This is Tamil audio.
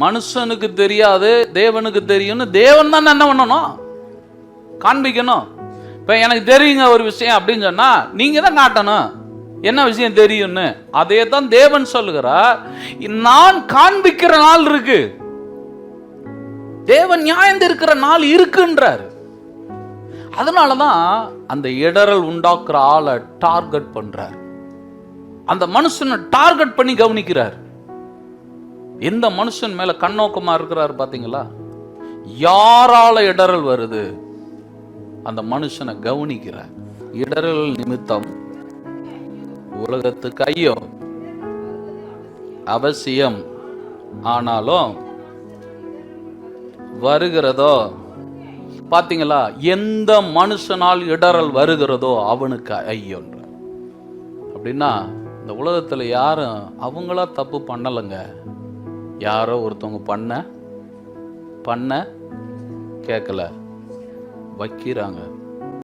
மனுஷனுக்கு தெரியாது தேவனுக்கு தெரியும்னு தேவன் தான் என்ன பண்ணணும்? காண்பிக்கணும். இப்போ எனக்கு தெரியுங்க ஒரு விஷயம் அப்படின்னு சொன்னா நீங்க தான் காட்டணும். என்ன விஷயம் தெரியும்னு? அதே தான் தேவன் சொல்லுகிறார். நான் காண்பிக்கிற நாள் இருக்கு. தேவன் நியாயம் இருக்கிற நாள் இருக்குன்றார். அதனால தான் அந்த இடரல் உண்டாக்குற ஆளை டார்கெட் பண்றார். அந்த மனுஷனை டார்கெட் பண்ணி கவனிக்கிறார். இந்த மனுஷன் மேல கண்ணோக்கமா இருக்கிறார் பாத்தீங்களா? யாரால இடரல் வருது? அந்த மனுஷனை கவனிக்கிற இடரல் நிமித்தம் உலகத்துக்கு ஐயோ அவசியம். ஆனாலும் வருகிறதோ பாத்தீங்களா? எந்த மனுஷனால் இடரல் வருகிறதோ அவனுக்கு ஐயோன்ற. அப்படின்னா இந்த உலகத்துல யாரும் அவங்களா தப்பு பண்ணலைங்க. யாரோ ஒருத்தவங்க பண்ண பண்ண கேட்கல. வைக்கிறாங்க.